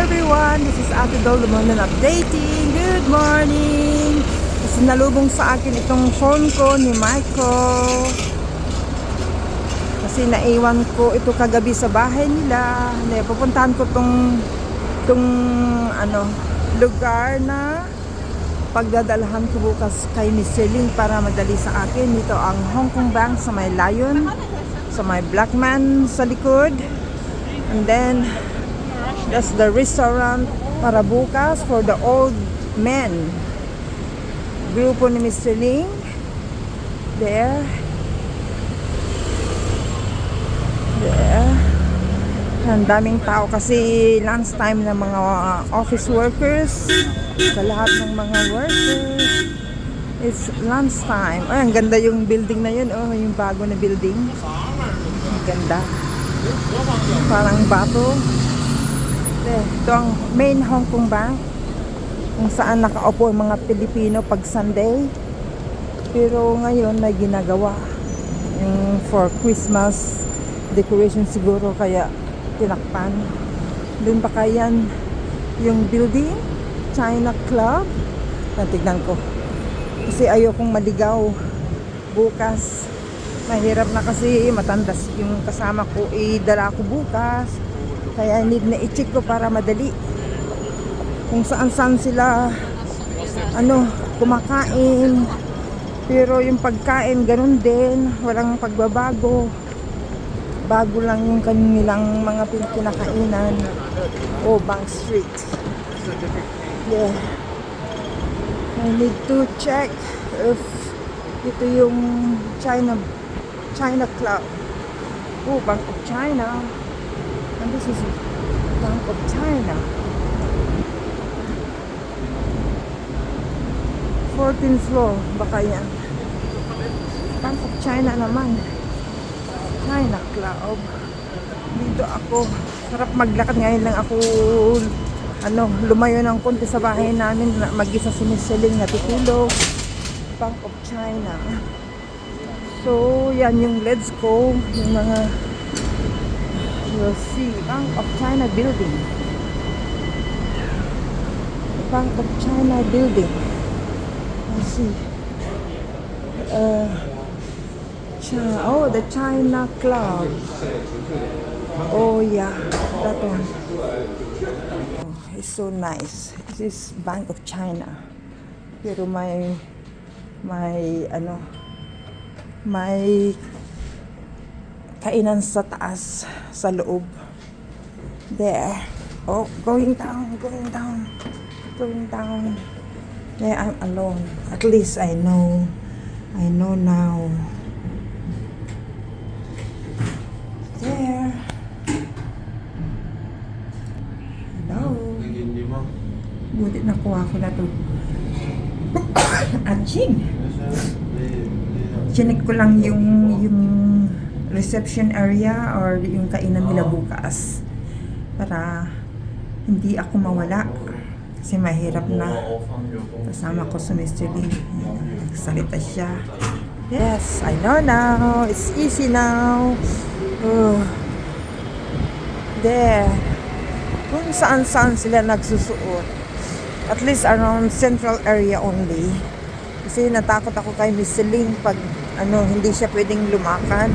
everyone! This is Ate Dol Lumonon updating. Good morning! Kasi nalubong sa akin itong phone ko ni Michael. Kasi naiwan ko ito kagabi sa bahay nila. Hindi, pupuntahan ko tong tong ano, lugar na pagdadalahan ko bukas kay Miss Celine para madali sa akin. Ito ang Hong Kong Bank sa may Lion, sa may Black Man sa likod. And then, that's the restaurant para bukas for the old men. Grupo ni Mr. Ling. There. There. Ang daming tao kasi lunch time ng mga office workers. Sa lahat ng mga workers. It's lunch time. Ay, ang ganda yung building na yun. Oh, yung bago na building. Ang ganda. Parang bato. Eh, Ito ang main Hong Kong Bank kung saan nakaupo ang mga Pilipino pag Sunday. Pero ngayon may ginagawa yung for Christmas decoration siguro kaya tinakpan. Doon pa kayan yung building, China Club. Natignan ko. Kasi ayokong maligaw bukas. Mahirap na kasi matandas yung kasama ko idala ko bukas. Kaya need na i-check ko para madali. Kung saan saan sila ano, kumakain. Pero yung pagkain ganun din, walang pagbabago. Bago lang yung kanilang mga pin- kinakainan. Oh, Bank Street. Yeah. I need to check if ito yung China China Club. Oh, Bank of China. And this is Bank of China. 14th floor, baka yan. Bank of China naman. China Club. Dito ako. Sarap maglakad ngayon lang ako ano, lumayo ng konti sa bahay namin na mag-isa si Miss Celine natutulog. Bank of China. So, yan yung Let's Go, yung mga you'll see, Bank of China building. Bank of China building. Let's see. Uh, oh, the China Club. Oh, yeah, that one. Oh, it's so nice. This is Bank of China. Pero may, may, ano, may kainan sa taas, sa loob. There. Oh, going down, going down, going down. There, I'm alone. At least I know. I know now. There. Hello. Buti nakuha ko na to. Aching! Chinik ko lang yung yung reception area or yung kainan nila bukas para hindi ako mawala kasi mahirap na. kasama ko sa Mr. Lee nagsalita siya. yes I know now. It's easy now. Oh. there. Kung saan saan sila nagsusuot. At least around central area only. Kasi natakot ako kay Miss Celine pag ano, hindi siya pwedeng lumakad.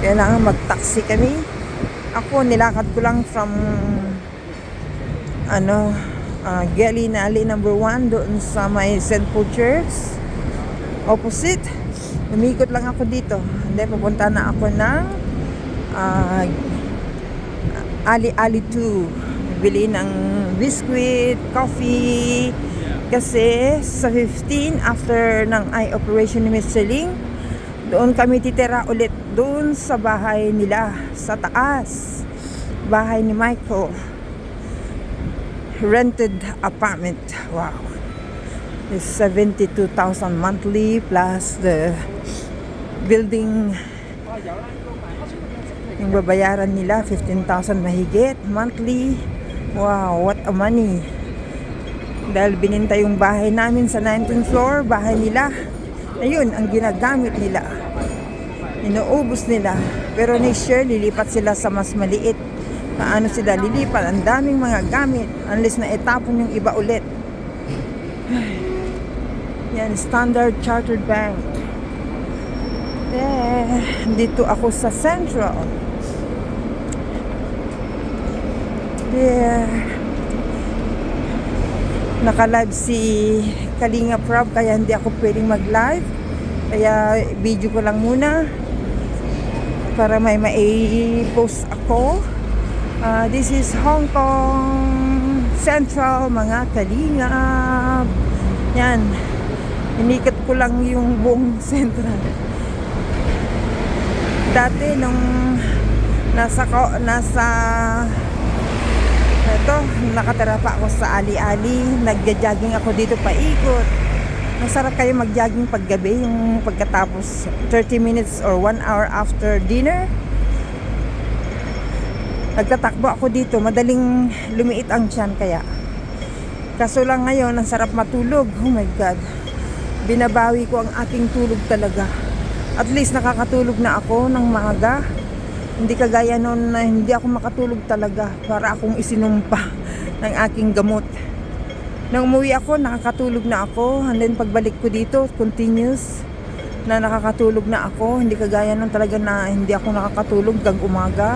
Kailangan mag-taxi kami. Ako, nilakad ko lang from ano, uh, Geli Nali number 1 doon sa may St. Paul Church. Opposite. Umikot lang ako dito. Hindi, pupunta na ako ng uh, Ali Ali 2. Bili ng biscuit, coffee, kasi sa 15, after ng eye operation ni Miss Celine, doon kami titira ulit doon sa bahay nila, sa taas. Bahay ni Michael. Rented apartment. Wow. It's 72,000 monthly plus the building yung babayaran nila 15,000 mahigit monthly. Wow, what a money. Dahil bininta yung bahay namin sa 19th floor, bahay nila. Ayun, ang ginagamit nila. Inuubos nila. Pero next year, lilipat sila sa mas maliit paano sila lilipat. Ang daming mga gamit. Unless na itapon yung iba ulit. Yan, Standard Chartered Bank. Eh, dito ako sa Central. There. Naka-live si Kalinga Prab kaya hindi ako pwedeng mag-live. Kaya video ko lang muna para may mai-post ako. Ah, this is Hong Kong Central, mga Kalingap. Yan. Inikat ko lang yung buong Central. Dati nung nasa ko, nasa ito, nakatira pa ako sa ali-ali. Nagja-jogging ako dito paikot. Masarap kayo mag-jogging paggabi, yung pagkatapos 30 minutes or 1 hour after dinner. Nagtatakbo ako dito, madaling lumiit ang tiyan kaya. Kaso lang ngayon, ang sarap matulog. Oh my God. Binabawi ko ang aking tulog talaga. At least nakakatulog na ako ng maaga. Hindi kagaya noon na hindi ako makatulog talaga para akong isinumpa ng aking gamot. Nang umuwi ako, nakakatulog na ako. And then pagbalik ko dito, continuous na nakakatulog na ako. Hindi kagaya noon talaga na hindi ako nakakatulog hanggang umaga.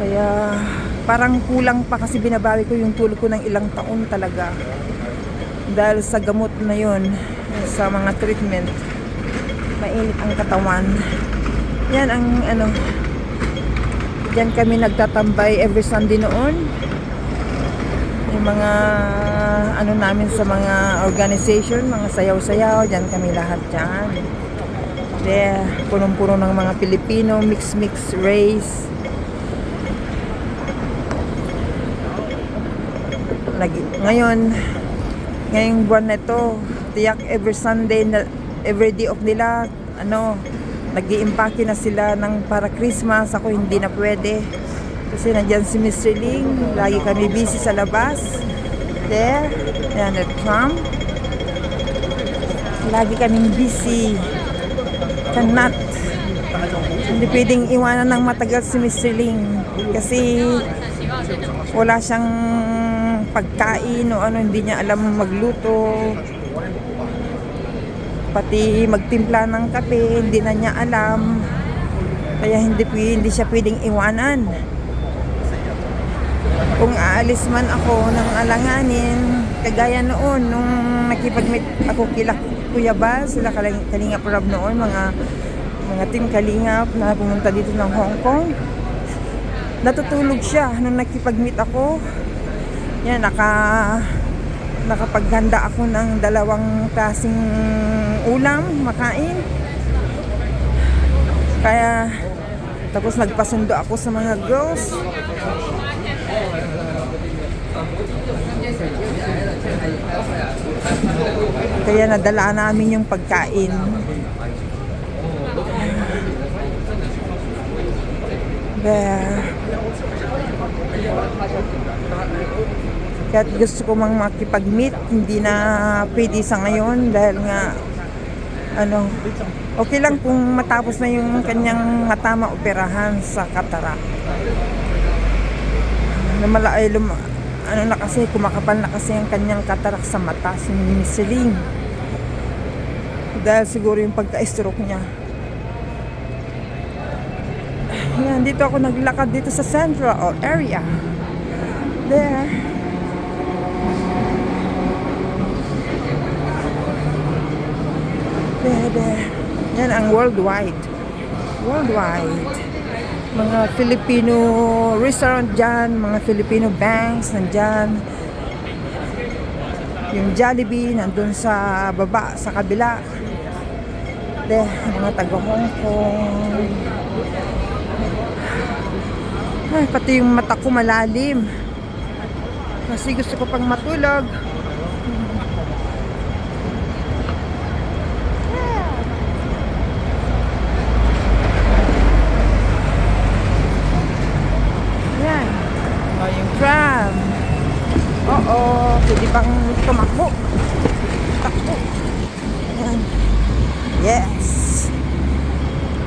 Kaya parang kulang pa kasi binabawi ko yung tulog ko ng ilang taon talaga. Dahil sa gamot na yon sa mga treatment, mainit ang katawan. Yan ang ano, Diyan kami nagtatambay every Sunday noon. Yung mga ano namin sa mga organization, mga sayaw-sayaw, diyan kami lahat diyan. There, punong-puno ng mga Pilipino, mix-mix race. Lagi, ngayon, ngayong buwan na ito, tiyak every Sunday, na, every day off nila, ano, nag na sila ng para Christmas. Ako hindi na pwede. Kasi nandyan si Miss Ling. Lagi kami busy sa labas. There. Yan at Trump. Lagi kaming busy. Cannot. Hindi pwedeng iwanan ng matagal si Miss Ling. Kasi wala siyang pagkain o ano, hindi niya alam magluto pati magtimpla ng kape, hindi na niya alam. Kaya hindi, hindi siya pwedeng iwanan. Kung aalis man ako ng alanganin, kagaya noon, nung nakipag-meet ako kila Kuya Bal, sila Kaling- Kalingap Rob noon, mga mga team Kalingap na pumunta dito ng Hong Kong. Natutulog siya nung nakipag-meet ako. Yan, naka nakapaghanda ako ng dalawang klaseng ulam, makain. Kaya, tapos nagpasundo ako sa mga girls. Kaya nadala namin yung pagkain. There. Kaya gusto ko mang makipag-meet, hindi na pwede sa ngayon dahil nga ano, okay lang kung matapos na yung kanyang matama operahan sa katarak. Lumala ay lum, ano na kasi, kumakapal na kasi ang kanyang katarak sa mata, si Misiling. Dahil siguro yung pagka-stroke niya. Yan, dito ako naglakad dito sa central area. There. Pwede. Yan ang worldwide. Worldwide. Mga Filipino restaurant dyan, mga Filipino banks nandyan. Yung Jollibee nandun sa baba, sa kabila. De, mga taga Hong Kong. Ay, pati yung mata ko malalim. Kasi gusto ko pang matulog. Yan. O, yung tram. Oo, pwede pang tumakbo. Takbo. Yan. Yes.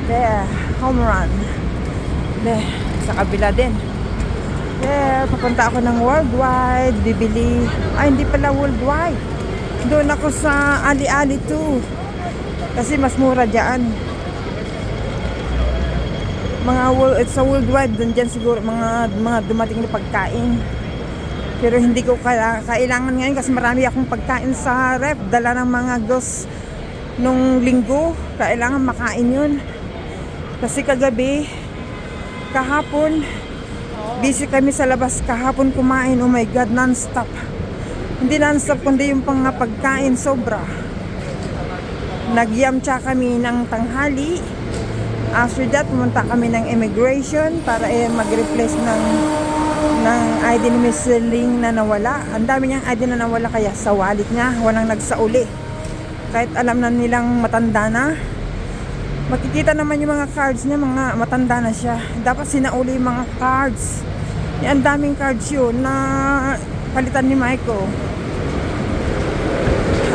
There, home run. There, sa kabila din. Yeah, papunta ako ng worldwide, bibili. Ay, hindi pala worldwide. Doon ako sa Ali-Ali 2. Kasi mas mura dyan. Mga world, it's a worldwide, doon dyan siguro mga, mga dumating na pagkain. Pero hindi ko kailangan ngayon kasi marami akong pagkain sa rep. Dala ng mga girls nung linggo. Kailangan makain yun. Kasi kagabi, kahapon, busy kami sa labas kahapon kumain. Oh my God, non-stop. Hindi non-stop, kundi yung pang pagkain sobra. Nagyamcha kami ng tanghali. After that, pumunta kami ng immigration para eh, mag-replace ng ng ID ni Miss Ling na nawala. Ang dami niyang ID na nawala kaya sa wallet niya, walang nagsauli. Kahit alam na nilang matanda na, makikita naman yung mga cards niya, mga matanda na siya. Dapat sinauli yung mga cards. Yan, ang daming cards yun na palitan ni Michael.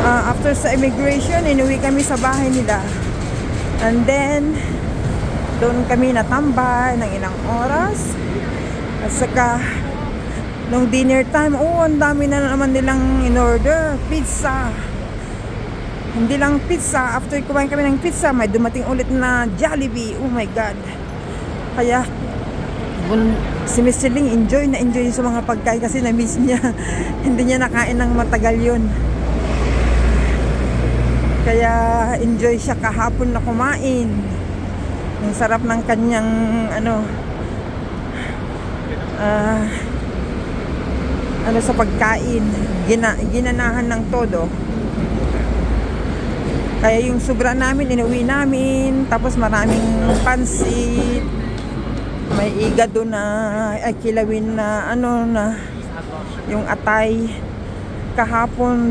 Ah, after sa immigration, inuwi kami sa bahay nila. And then, doon kami natambay ng ilang oras. At saka, nung dinner time, oh, ang dami na naman nilang in-order. Pizza. Hindi lang pizza. After kumain kami ng pizza, may dumating ulit na Jollibee. Oh my God. Kaya, si Miss Celine enjoy na enjoy sa mga pagkain kasi na-miss niya. Hindi niya nakain ng matagal yun. Kaya enjoy siya kahapon na kumain. Ang sarap ng kanyang ano ah, ano sa pagkain. Gina, ginanahan ng todo. Kaya yung sobra namin, inuwi namin. Tapos maraming pansit. May igado na, ay kilawin na, ano na, yung atay. Kahapon,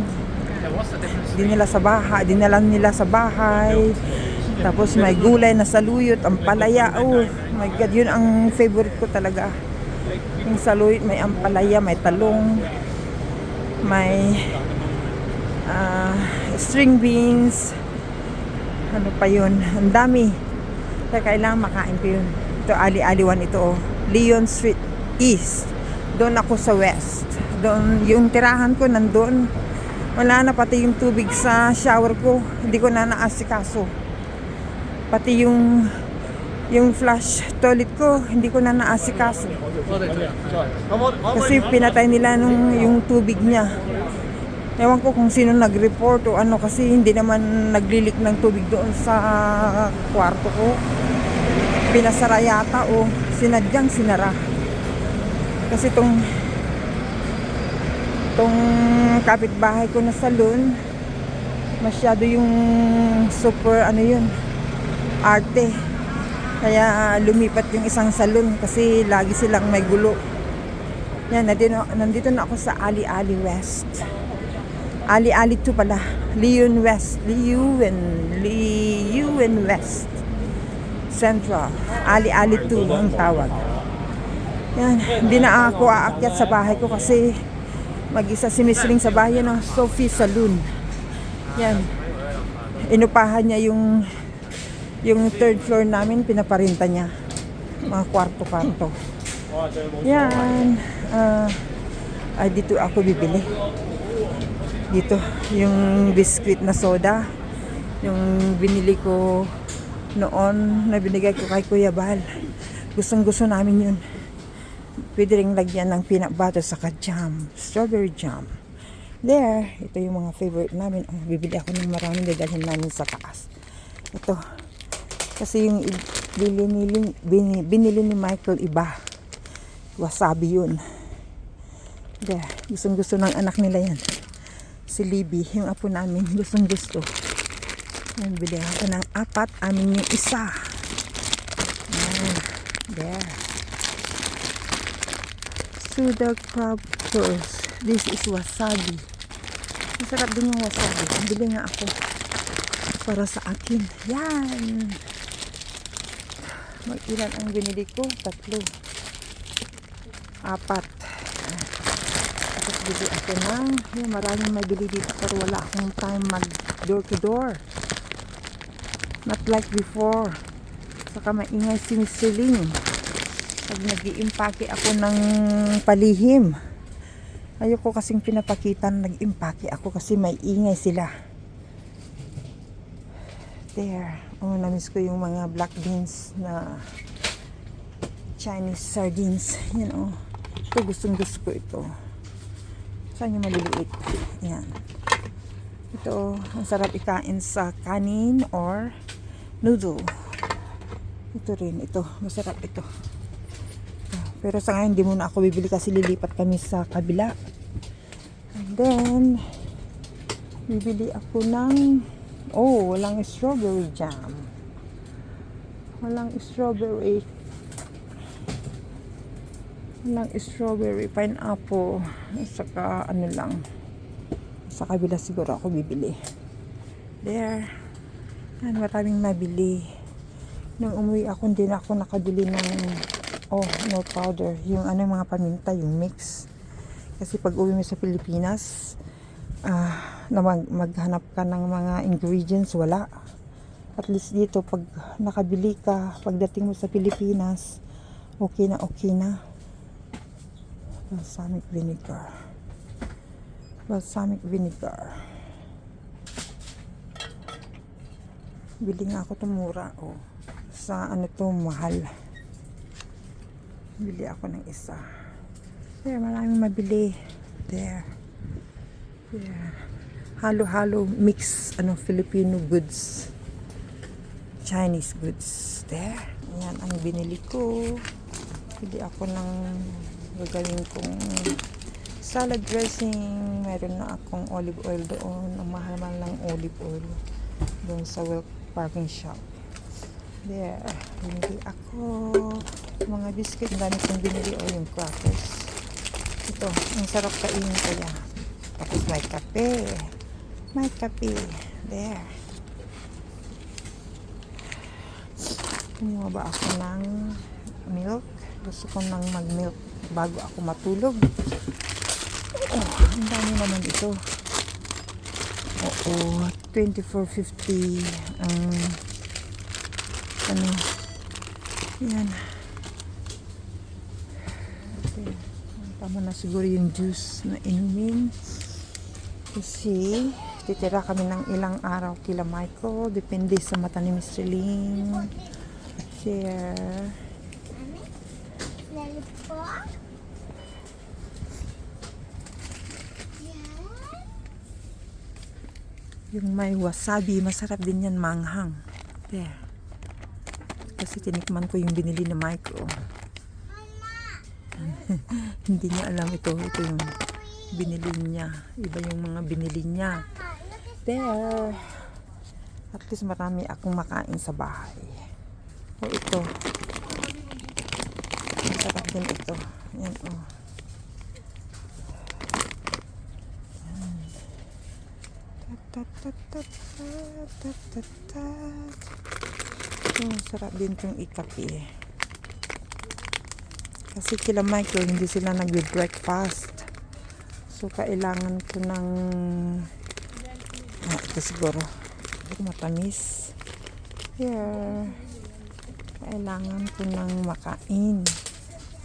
dinala sa bahay, dinala nila sa bahay. Tapos may gulay na saluyot, ang palaya. Oh my God, yun ang favorite ko talaga. Yung saluyot, may ampalaya, may talong, may ah, string beans, ano pa yun, ang dami. Kaya kailangan makain ko yun. Ito, Ali-Aliwan ito, oh. Leon Street East. Doon ako sa West. Doon, yung tirahan ko nandun. Wala na pati yung tubig sa shower ko. Hindi ko na naasikaso. Pati yung yung flush toilet ko, hindi ko na naasikaso. Kasi pinatay nila nung yung tubig niya. Ewan ko kung sino nag-report o ano kasi hindi naman naglilik ng tubig doon sa kwarto ko. Pinasara yata o sinadyang sinara. Kasi tong tong kapitbahay ko na salon masyado yung super ano yun arte kaya lumipat yung isang salon kasi lagi silang may gulo yan nandito, nandito na ako sa Ali Ali West Ali Ali 2 pala. Leon West. Leon. Leon West. Central. Ali Ali 2 ang tawag. Yan. Hindi na ako aakyat sa bahay ko kasi mag-isa si Miss Ling sa bahay ng Sophie Saloon. Yan. Inupahan niya yung yung third floor namin pinaparinta niya. Mga kwarto-kwarto. Yan. Ah ay dito ako bibili dito yung biscuit na soda yung binili ko noon na binigay ko kay Kuya Bal. Gustong gusto namin yun. Pwede rin lagyan ng peanut butter sa jam strawberry jam. There ito yung mga favorite namin. Oh, bibili ako ng maraming dadalhin namin sa taas. Ito kasi yung binili, binili, binili ni Michael iba. Wasabi yun. There gustong gusto ng anak nila yan si Libby yung apo namin gustong gusto yan bili ako ng apat amin yung isa yan there Suda crab tours. This is wasabi. Masarap din yung wasabi. Bili nga ako. Para sa akin. Yan. Mag ilan ang binili ko? Tatlo. Apat. Tapos bili ako ng, yun, maraming mabili dito pero wala akong time mag door to door. Not like before. Saka maingay si Miss Celine. Pag nag impake ako ng palihim. Ayoko kasing pinapakita na nag-impake ako kasi may ingay sila. There. Oh, namiss ko yung mga black beans na Chinese sardines. Yan oh. Ito gustong gusto ko ito. Saan yung maliliit? Yan. Ito, ang sarap ikain sa kanin or noodle. Ito rin, ito. Masarap ito. Pero sa ngayon, hindi muna ako bibili kasi lilipat kami sa kabila. And then, bibili ako ng, oh, walang strawberry jam. Walang strawberry. Walang strawberry, pineapple. Saka ano lang. Sa kabila siguro ako bibili. There. Yan, maraming nabili. Nung umuwi ako, hindi na ako nakabili ng oh, no powder. Yung ano yung mga paminta, yung mix. Kasi pag uwi mo sa Pilipinas, ah, na mag- maghanap ka ng mga ingredients, wala. At least dito, pag nakabili ka, pagdating mo sa Pilipinas, okay na okay na. Balsamic vinegar. Balsamic vinegar. Bili nga ako tumura. Oh. Sa ano to, mahal. Bili ako ng isa. There, maraming mabili. There. There. Halo-halo mix ano Filipino goods. Chinese goods. There. Yan ang binili ko. Bili ako ng gagawin kong salad dressing. Meron na akong olive oil doon. Ang mahal-mahal ng olive oil doon sa Wilk Parking Shop. There. Binili ako mga biscuit. Ang dami kong binili o yung crackers. Ito. Ang sarap kainin kaya. Tapos may kape. May kape. There. Kumuha ba ako ng milk? Gusto ko nang mag-milk bago ako matulog. Oh, ang dami naman ito. Oo, 24.50 ang ano yan okay. tama na siguro yung juice na inumin kasi titira kami ng ilang araw kila Michael depende sa mata ni Mr. Ling share yung may wasabi masarap din yan manghang. There. Kasi tinikman ko yung binili ni Michael hindi niya alam ito ito yung binili niya. Iba yung mga binili niya. There. At least marami akong makain sa bahay. O ito. Masarap din ito. Yan oh Oh, sarap din itong ikapi. Kasi kila Michael, hindi sila nag-breakfast. So, kailangan ko ng... Ah, ito siguro. Matamis. Here. Kailangan ko ng makain.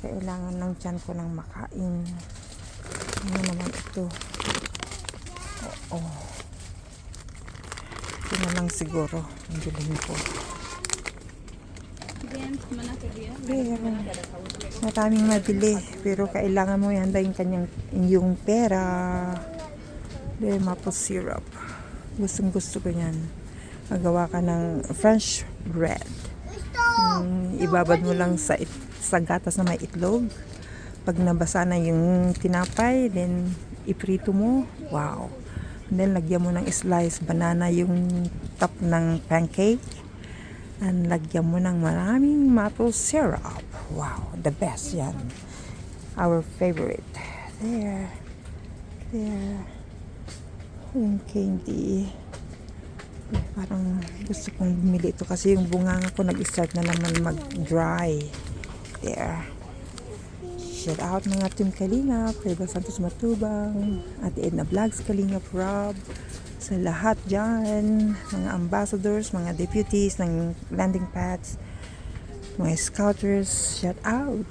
Kailangan ng tiyan ko ng makain. Ano naman ito? Oo. Oh, ito na lang siguro ang bilhin ko. Pero, maraming mabili. Pero kailangan mo ihanda yung kanyang yung pera. Then, maple syrup. Gustong gusto ko yan. Magawa ka ng French bread. Yung ibabad mo lang sa, it, sa gatas na may itlog. Pag nabasa na yung tinapay, then iprito mo. Wow. And then, lagyan mo ng slice banana yung top ng pancake. And lagyan mo ng maraming maple syrup. Wow, the best yan. Our favorite. There. There. Yung candy. Parang gusto kong bumili ito kasi yung bunganga ko nag-start na naman mag-dry. There. Shout out mga Team Kalingap, Reba Santos Matubang, at Edna Vlogs Kalingap Rob, sa lahat dyan, mga ambassadors, mga deputies ng landing pads. My scouters shut out.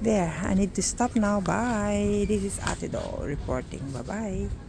There, I need to stop now. Bye. This is Ate Doll reporting. Bye-bye.